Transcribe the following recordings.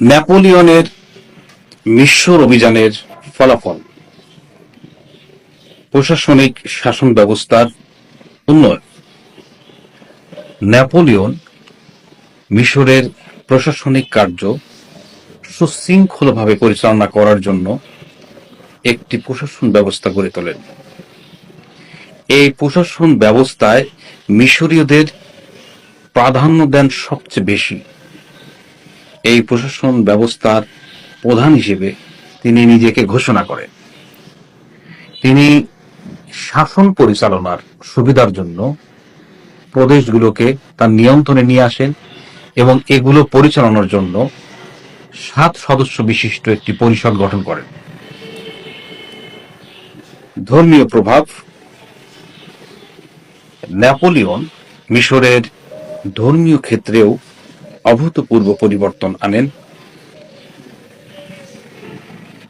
নেপোলিয়নের মিশর অভিযানের ফলাফল। প্রশাসনিক শাসন ব্যবস্থার উন্নয়ন। নেপোলিয়ন মিশরের প্রশাসনিক কার্য সুশৃঙ্খলভাবে পরিচালনা করার জন্য একটি প্রশাসন ব্যবস্থা গড়ে তোলেন। এই প্রশাসন ব্যবস্থায় মিশরীয়দের প্রাধান্য দেন সবচেয়ে বেশি। এই প্রশাসন ব্যবস্থার প্রধান হিসেবে তিনি নিজেকে ঘোষণা করেন। তিনি শাসন পরিচালনার সুবিধার জন্য প্রদেশগুলোকে তার নিয়ন্ত্রণে নিয়ে আসেন এবং এগুলো পরিচালনার জন্য সাত সদস্য বিশিষ্ট একটি পরিষদ গঠন করেন। ধর্মীয় প্রভাব, নেপোলিয়ন, মিশরের ধর্মীয় ক্ষেত্রেও অভূতপূর্ব পরিবর্তন আনেন।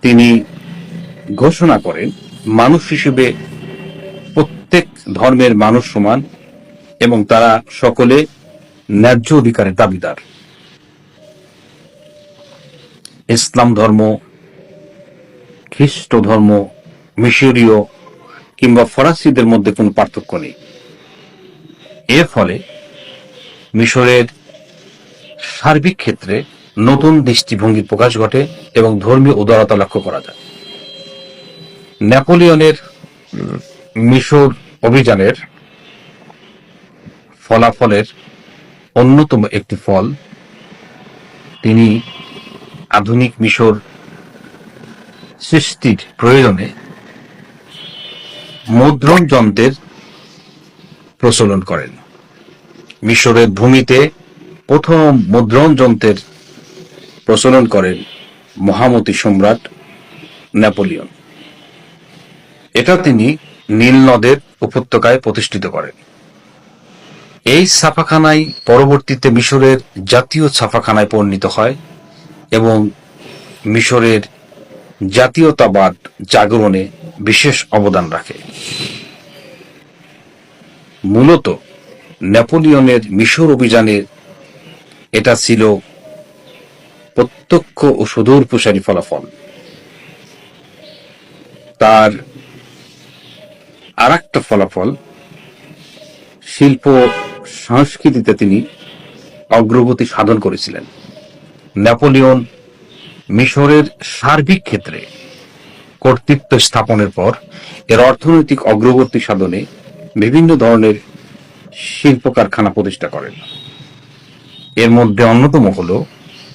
তিনি ঘোষণা করেন, মানুষ হিসেবে প্রত্যেক ধর্মের মানুষ সমান এবং তারা সকলে ন্যায্য অধিকারের দাবিদার। ইসলাম ধর্ম, খ্রিস্ট ধর্ম, মিশরীয় কিংবা ফরাসিদের মধ্যে কোনো পার্থক্য নেই। এর ফলে মিশরের সার্বিক ক্ষেত্রে নতুন দৃষ্টিভঙ্গির প্রকাশ ঘটে এবং ধর্মীয় উদারতা লক্ষ্য করা যায়। নেপোলিয়নের মিশর অভিযানের ফলাফলের অন্যতম একটি ফল, তিনি আধুনিক মিশর সৃষ্টির প্রয়োজনে মুদ্রণ যন্ত্রের প্রচলন করেন। মিশরের ভূমিতে প্রথম মুদ্রণ যন্ত্রের প্রচলন করেন মহামতি সম্রাট নেপোলিয়ন। এটা তিনি নীল নদের উপত্যকায় প্রতিষ্ঠিত করেন। এই ছাপাখানায় পরবর্তীতে মিশরের জাতীয় ছাপাখানায় পরিণত হয় এবং মিশরের জাতীয়তাবাদ জাগরণে বিশেষ অবদান রাখে। মূলত নেপোলিয়নের মিশর অভিযানের এটা ছিল প্রত্যক্ষ ও সুদূর প্রসারী ফলাফল। তার আর একটা ফলাফল, শিল্প সংস্কৃতিতে তিনি অগ্রগতি সাধন করেছিলেন। নেপোলিয়ন মিশরের সার্বিক ক্ষেত্রে কর্তৃত্ব স্থাপনের পর এর অর্থনৈতিক অগ্রগতি সাধনে বিভিন্ন ধরনের শিল্প কারখানা প্রতিষ্ঠা করেন। এর মধ্যে অন্যতম হল